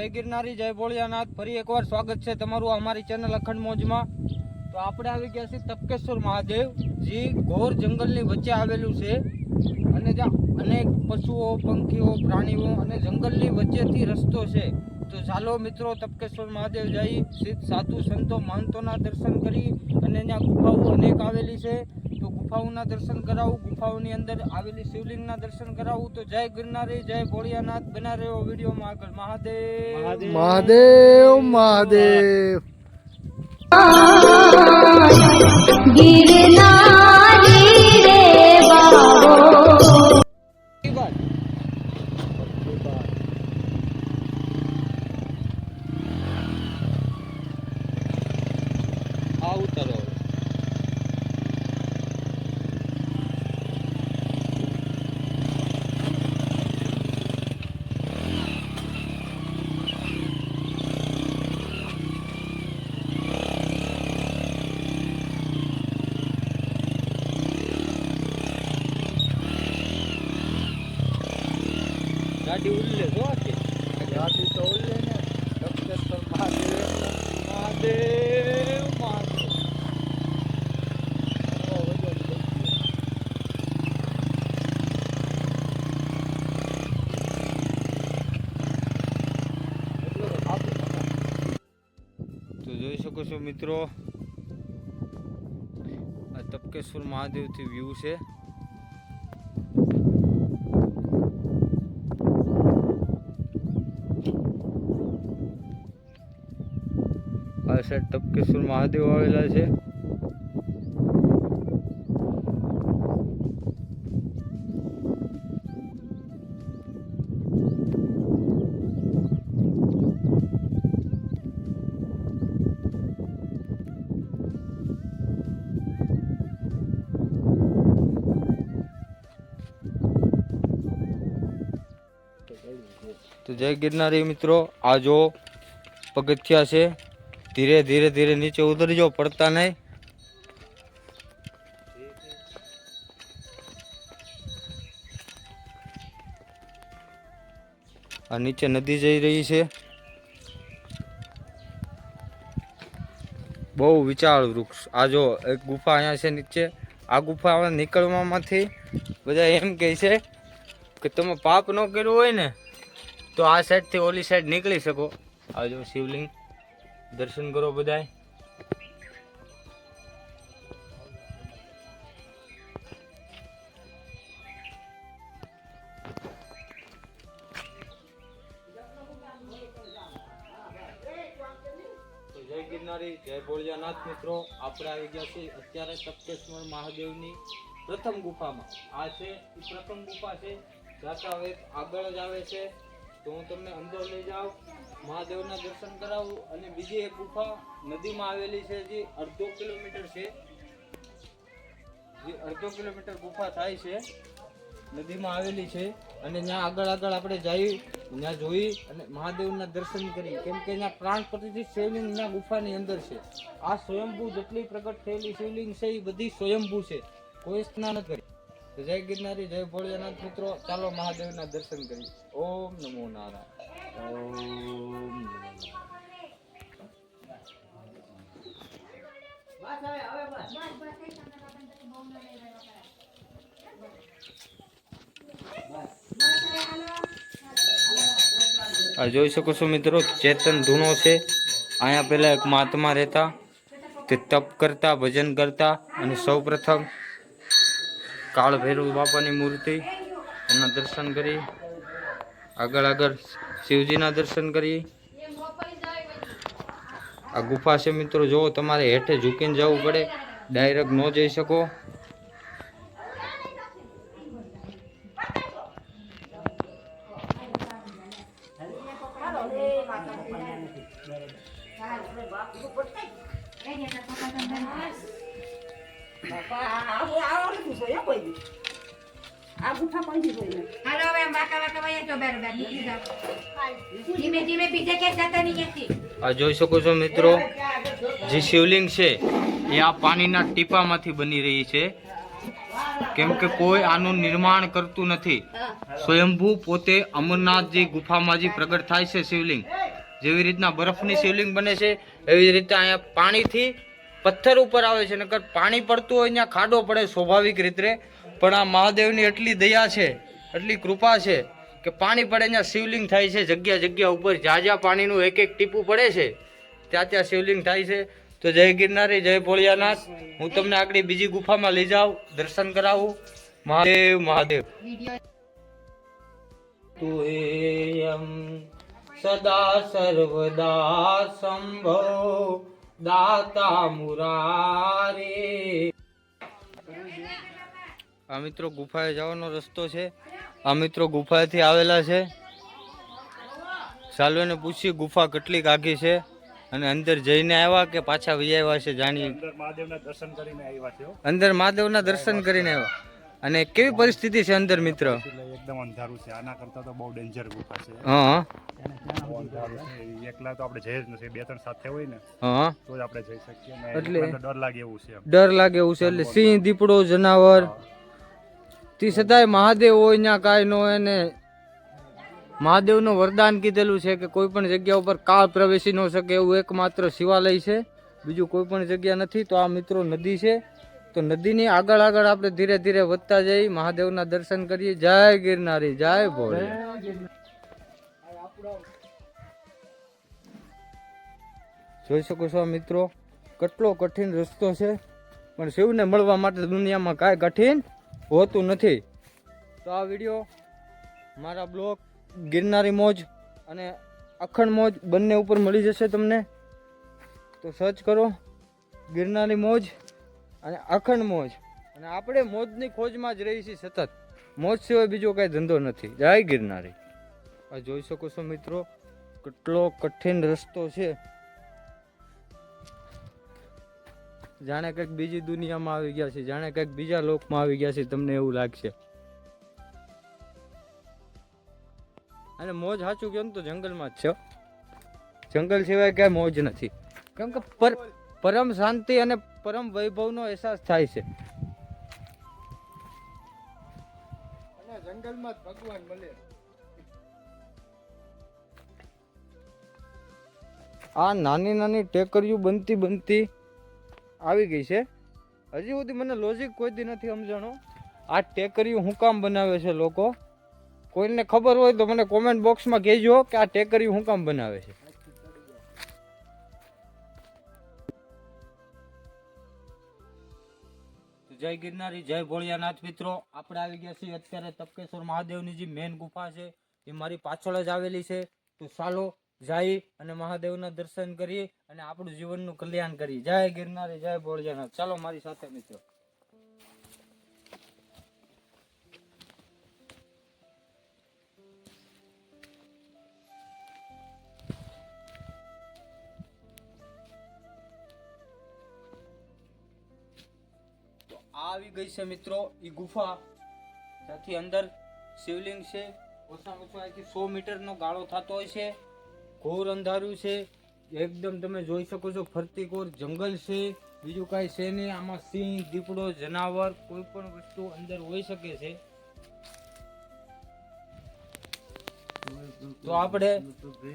જય ગિરનારી, જય ભોળિયાનાથ. ફરી એકવાર સ્વાગત છે તમારું અમારી ચેનલ અખંડ મોજમાં. તો આપણે આવી ગયા છીએ તપકેશ્વર મહાદેવ. જે, ઘોર જંગલની વચ્ચે આવેલું છે. અને જ્યાં અનેક પશુઓ, પંખીઓ, પ્રાણીઓ અને જંગલની વચ્ચેથી રસ્તો છે. તો ચાલો મિત્રો, તપકેશ્વર મહાદેવ જઈ સિદ્ધ સાધુ સંતો મહંતોના દર્શન કરી અને ત્યાં ગુફાઓ અનેક આવેલી છે. તો ગુફાઓના દર્શન કરાવું ગુફાઓની અંદર આવેલી શિવલિંગના દર્શન કરાવું તો જય ગિરનારી જય ભોળિયાનાથ બના રહ્યો વિડીયોમાં આગળ. મહાદેવ. મહાદેવ મહાદેવ. ગિરનારી ગાડી ઉલ્લે જો. ગાડી તો ઉલ્લે ને તપકેશ્વર મહાદેવ મહાદેવ જોઈ શકો છો મિત્રો, આ તપકેશ્વર મહાદેવથી વ્યૂ છે આ સાઈડ તપકેશ્વર મહાદેવ આવેલા છે. તો જય ગિરનારી મિત્રો આ જો પગથિયા છે. ધીરે ધીરે ધીરે નીચે ઉતરજો પડતા નહીં. આ નીચે નદી જઈ રહી છે. બહુ વિચાળ વૃક્ષ. આ જો, એક ગુફા અહીંયા છે નીચે. આ ગુફા નીકળવામાંથી બધા એમ કહે છે કે તમે પાપ ન કર્યું હોય ને, તો આ સાઈડથી ઓલી સાઈડ નીકળી શકો. આ જો શિવલિંગ. દર્શન કરો બધાય. જય ગિરનારી, જય ભોળિયાનાથ મિત્રો. આપણે આવી ગયા છીએ અત્યારે તપકેશ્વર મહાદેવની પ્રથમ ગુફામાં. આ છે પ્રથમ ગુફા છે. જાતા હવે આગળ જ આવે છે. તો હું તમને અંદર લઈ જાઉં. મહાદેવના દર્શન કરાવું અને બીજી એક ગુફા નદીમાં આવેલી છે જે અડધો કિલોમીટર છે. જે અડધો કિલોમીટર ગુફા થાય છે. નદીમાં આવેલી છે અને ત્યાં આગળ આગળ આપણે જઈ, ત્યાં જોઈ અને મહાદેવના દર્શન કરી. કેમ કે ત્યાં પ્રાણ પ્રતિથી શિવલિંગ ત્યાં ગુફાની અંદર છે. આ સ્વયંભૂ જેટલી પ્રગટ થયેલી શિવલિંગ છે, એ બધી સ્વયંભૂ છે. કોઈ સ્નાન કરી. જય ગિરનારી, જય ભોળિયાનાથ મિત્રો. ચાલો મહાદેવના દર્શન કરી. ઓમ નમો નારાયણ ઓમ નમો નારાયણ. આ જોઈ શકો છો મિત્રો, ચેતન ધૂણો છે. અહીંયા પહેલાં એક મહાત્મા રહેતા. તે તપ કરતા, ભજન કરતા અને સૌ પ્રથમ કાળ ભૈરવ બાપાની મૂર્તિ એના દર્શન કરી. આગળ આગળ શિવજીના દર્શન કરી આ ગુફા છે મિત્રો જો તમારે હેઠે ઝૂકીને જવું પડે. ડાયરેક્ટ ન જઈ શકો. હાલો હવે આમ વાંકા વાંકા વયા જાઓ બેર બેર નીકળી જાઓ. ધીમે ધીમે બીજે કે જતા નહીં ત્યાંથી આ જોઈ શકો છો મિત્રો જે શિવલિંગ છે એ આ પાણીના ટીપામાંથી બની રહી છે. કેમ કે કોઈ આનું નિર્માણ કરતું નથી. સ્વયંભૂ પોતે અમરનાથજી ગુફામાં જે પ્રગટ થાય છે શિવલિંગ જેવી રીતના બરફની શિવલિંગ બને છે એવી રીતે અહીંયા પાણીથી પથ્થર ઉપર આવે છે. નકર પાણી પડતું હોય ત્યાં ખાડો પડે સ્વાભાવિક રીતે. પણ આ મહાદેવની એટલી દયા છે, એટલી કૃપા છે કે પાણી પડે ત્યાં શિવલિંગ થાય છે, જગ્યા જગ્યા ઉપર જ્યાં જ્યાં પાણીનું એક એક ટીપું પડે છે, ત્યાં ત્યાં શિવલિંગ થાય છે. તો જય ગિરનારી, જય ભોળિયાનાથ. હું તમને આગળ બીજી ગુફામાં લઈ જાઉં, દર્શન કરાવું. મહાદેવ મહાદેવ. તુએયમ સદા સર્વદા સંભવ દાતા મુરારે. આ મિત્રો ગુફાએ જવાનો રસ્તો છે. આ મિત્રો ગુફાએથી આવેલા છે. સાલવેને પૂછી ગુફા કેટલી આઘી છે અને અંદર જઈને આવ્યા કે પાછા આવ્યા છે જાણીએ અંદર મહાદેવના દર્શન કરીને આવ્યા છે અંદર મહાદેવના દર્શન કરીને આવ્યા. અને કેવી પરિસ્થિતિ છે અંદર મિત્ર? એકદમ અંધારું છે. આના કરતા તો બહુ ડેન્જર ગુફા છે. હા એકલા તો આપણે જઈ જ નથી. બે ત્રણ સાથે હોય ને હા તો જ આપણે જઈ શકીએ. એટલે- ડર લાગે એવું છે ડર લાગે એવું છે. એટલે સિંહ દીપડો જનાવર તે છતાંય મહાદેવ હોય ત્યાં કાંઈ ન હોય ને મહાદેવનું વરદાન કીધેલું છે કે કોઈ પણ જગ્યા ઉપર કાળ પ્રવેશી ન શકે એવું એકમાત્ર શિવાલય છે. બીજું કોઈ પણ જગ્યા નથી, તો આ મિત્રો નદી છે. તો નદીની આગળ આગળ આપણે ધીરે ધીરે વધતા જઈ મહાદેવના દર્શન કરીએ. જય ગિરનારી, જય ભોળે જોઈ શકો છો મિત્રો, કેટલો કઠિન રસ્તો છે. પણ શિવને મળવા માટે દુનિયામાં કાંઈ કઠિન હોતું નથી. તો આ વીડિયો મારા બ્લોગ ગિરનારી મોજ અને અખંડ મોજ બંને ઉપર મળી જશે તમને. તો સર્ચ કરો ગિરનારી મોજ અને અખંડ મોજ. અને આપણે મોજની ખોજમાં જ રહી છીએ સતત. મોજ સિવાય બીજો કાંઈ ધંધો નથી. જય ગિરનારી. આ જોઈ શકો છો મિત્રો, કેટલો કઠિન રસ્તો છે. જાણે કંઈક બીજી દુનિયામાં આવી ગયા છે જાણે કંઈક બીજા લોકમાં આવી ગયા છે તમને એવું લાગશે. અને મોજ સાચું કેમ તો જંગલમાં જ છે જંગલ સિવાય ક્યાંય મોજ નથી. કેમ કે પર પરમ શાંતિ અને પરમ વૈભવનો અહેસાસ થાય છે. અને જંગલમાં જ ભગવાન મળે. આ નાની નાની ટેકરીઓ બનતી બનતી આવી ગઈ છે. હજી સુધી મને લોજિક કોઈ દી નથી સમજાણો. આ ટેકરીઓ શું કામ બનાવે છે લોકો? કોઈને ખબર હોય તો મને કોમેન્ટ બોક્સમાં કહેજો કે આ ટેકરીઓ શું કામ બનાવે છે. જય ગિરનારી, જય ભોળિયાનાથ મિત્રો. આપણે આવી ગયા છીએ અત્યારે તપકેશ્વર મહાદેવની જે મેન ગુફા છે, એ મારી પાછળ જ આવેલી છે. તો ચાલો જઈ અને મહાદેવના દર્શન કરી અને આપણું જીવનનું કલ્યાણ કરી જય ગિરનારી, જય ભોળિયાનાથ. ચાલો મારી સાથે મિત્રો. આવી ગઈ છે મિત્રો એ ગુફા. ત્યાંથી અંદર શિવલિંગ છે. ઓછામાં ઓછો અહીંથી સો મીટરનો ગાળો થતો હોય છે. ઘોર અંધારું છે. એકદમ તમે જોઈ શકો છો, ફરતી કોર જંગલ છે. બીજું કાંઈ છે નહીં. આમાં સિંહ, દીપડો, જનાવર કોઈ પણ વસ્તુ અંદર હોઈ શકે છે. તો આપણે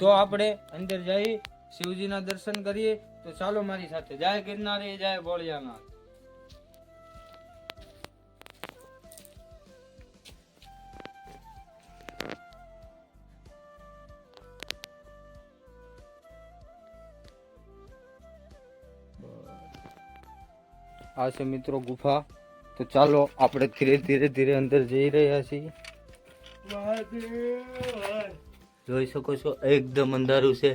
તો આપણે અંદર જઈ શિવજીના દર્શન કરીએ. તો ચાલો મારી સાથે. જય ગિરનારે જય ભોળિયાનાથ. આ છે મિત્રો ગુફા. તો ચાલો આપણે ધીરે ધીરે ધીરે અંદર જઈ રહ્યા છીએ. જોઈ શકો છો, એકદમ અંધારું છે.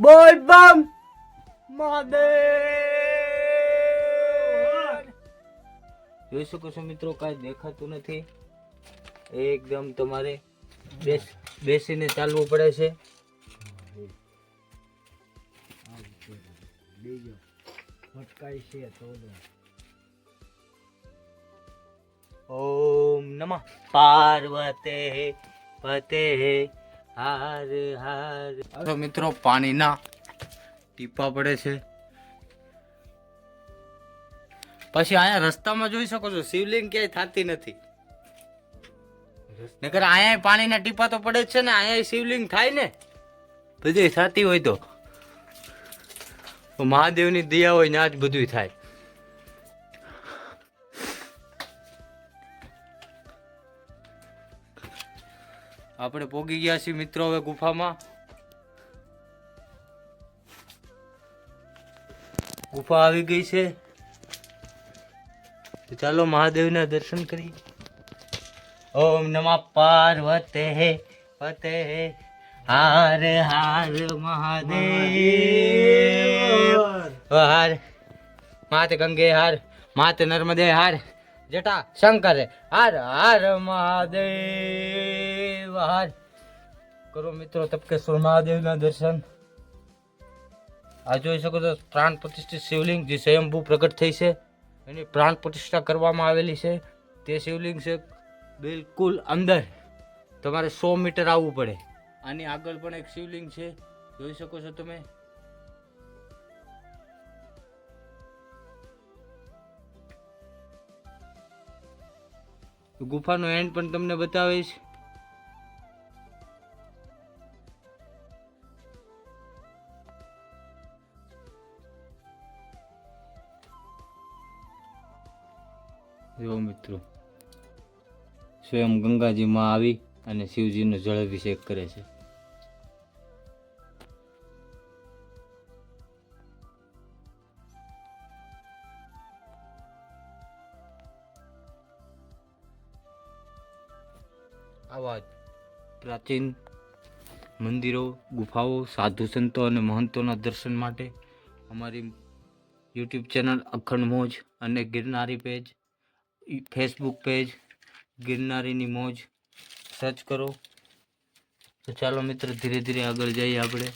બોલ બમ! જોઈ શકો છો મિત્રો, કાંઈ દેખાતું નથી. એકદમ તમારે બેસ બેસીને ચાલવું પડે છે. ઓમ નમઃ. પાર્વતે પતે હાર હાર. તો મિત્રો પાણીના ટીપા પડે છે. પછી અહીંયા રસ્તામાં જોઈ શકો છો શિવલિંગ ક્યાંય થતી નથી. નકર અહીંયા પાણીના ટીપા તો પડે છે ને અહીંયા શિવલિંગ થાય ને. બધી સાતી હોય તો. મહાદેવની દયા હોય ત્યાં જ બધું થાય. આપણે પોગી ગયા છીએ મિત્રો હવે ગુફામાં. ગુફા આવી ગઈ છે. ચાલો મહાદેવના દર્શન કરીએ. ઓમ નમઃ પાર્વતે, પતે, હાર હાર, મહાદેવ. હાર, માત ગંગે હાર, માત નર્મદે હાર જટા શંકર, હાર હાર, મહાદેવ. હાર. કરો મિત્રો તપકેશ્વર મહાદેવના દર્શન. આ જોઈ શકો છો, પ્રાણ પ્રતિષ્ઠિત શિવલિંગ જે સ્વયંભૂ પ્રગટ થઈ છે. એની પ્રાણ પ્રતિષ્ઠા કરવામાં આવેલી છે. તે શિવલિંગ છે બિલકુલ અંદર. તમારે સો મીટર આવવું પડે. આની આગળ પણ એક શિવલિંગ છે. જોઈ શકો છો તમે. ગુફાનો એન્ડ પણ તમને બતાવીશ જો મિત્રો. સ્વયં ગંગાજીમાં આવી અને શિવજીનો જળ અભિષેક કરે છે. આવા પ્રાચીન મંદિરો, ગુફાઓ, સાધુ સંતો અને મહંતોના દર્શન માટે અમારી યુટ્યુબ ચેનલ અખંડ મોજ અને ગિરનારી પેજ ફેસબુક પેજ ગિરનારીની મોજ સર્ચ કરો. તો ચાલો મિત્ર, ધીરે ધીરે આગળ જઈએ આપણે.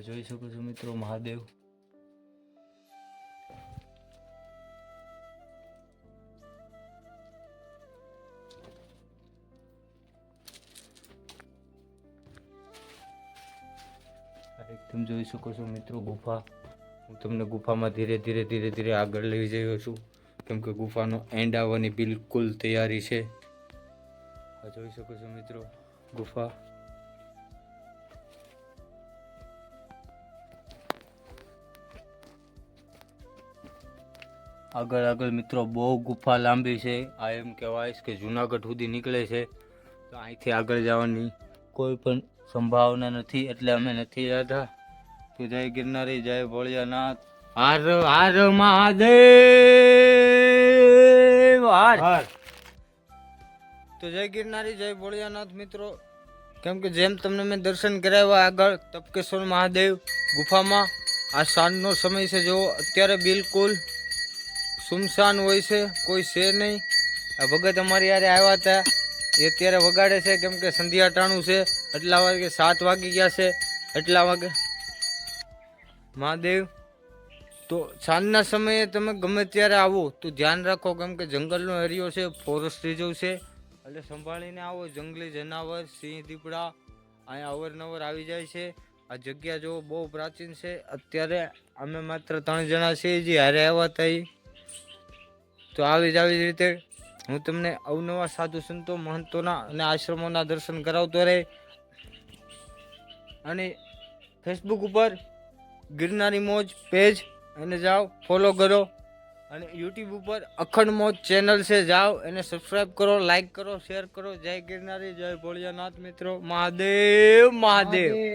જોઈ શકો છો મિત્રો, મહાદેવ. એકદમ જોઈ શકો છો મિત્રો ગુફા. હું તમને ગુફામાં ધીરે ધીરે ધીરે ધીરે આગળ લઈ જયો છું. કેમ કે ગુફાનો એન્ડ આવવાની બિલકુલ તૈયારી છે. જોઈ શકો છો મિત્રો, ગુફા. આગળ આગળ મિત્રો બહુ ગુફા લાંબી છે. આ એમ કહેવાય કે જુનાગઢ સુધી નીકળે છે. તો અહીંથી આગળ જવાની કોઈ પણ સંભાવના નથી એટલે અમે નથી જતા તો જય ગિરનારી જય ભોળિયાનાથ. હાર હાર મહાદેવ હાર. તો જય ગિરનારી જય ભોળિયાનાથ મિત્રો. કેમ કે જેમ તમને મેં દર્શન કરાવ્યા આગળ તપકેશ્વર મહાદેવ ગુફામાં આ સાંજનો સમય છે. જો અત્યારે બિલકુલ સુમસાન હોય છે કોઈ છે નહીં. આ ભગત અમારી યારે આવ્યા હતા. એ અત્યારે વગાડે છે, કેમ કે સંધ્યા ટાણું છે, એટલા વાગે સાત વાગી ગયા છે, એટલા વાગે મહાદેવ, તો સાંજના સમયે તમે ગમે ત્યારે આવો, તો ધ્યાન રાખો, કેમ કે જંગલનો એરિયો છે ફોરેસ્ટ રિઝર્વ છે, એટલે સંભાળીને આવો, જંગલી જનાવર, સિંહ, દીપડા, અહીંયા અવરનવર આવી જાય છે આ જગ્યા જો બહુ પ્રાચીન છે, અત્યારે અમે માત્ર ત્રણ જણા છીએ જે હારે આવ્યા હતા. તો આવી જ આવી જ રીતે હું તમને અવનવા સાધુ સંતો, મહંતોના અને આશ્રમોના દર્શન કરાવતો રહે. અને ફેસબુક ઉપર ગિરનારી મોજ પેજ એને જાઓ ફોલો કરો. અને યુટ્યુબ ઉપર અખંડ મોજ ચેનલ છે, જાઓ એને સબસ્ક્રાઈબ કરો લાઈક કરો શેર કરો. જય ગિરનારી, જય ભોળિયાનાથ મિત્રો. મહાદેવ મહાદેવ.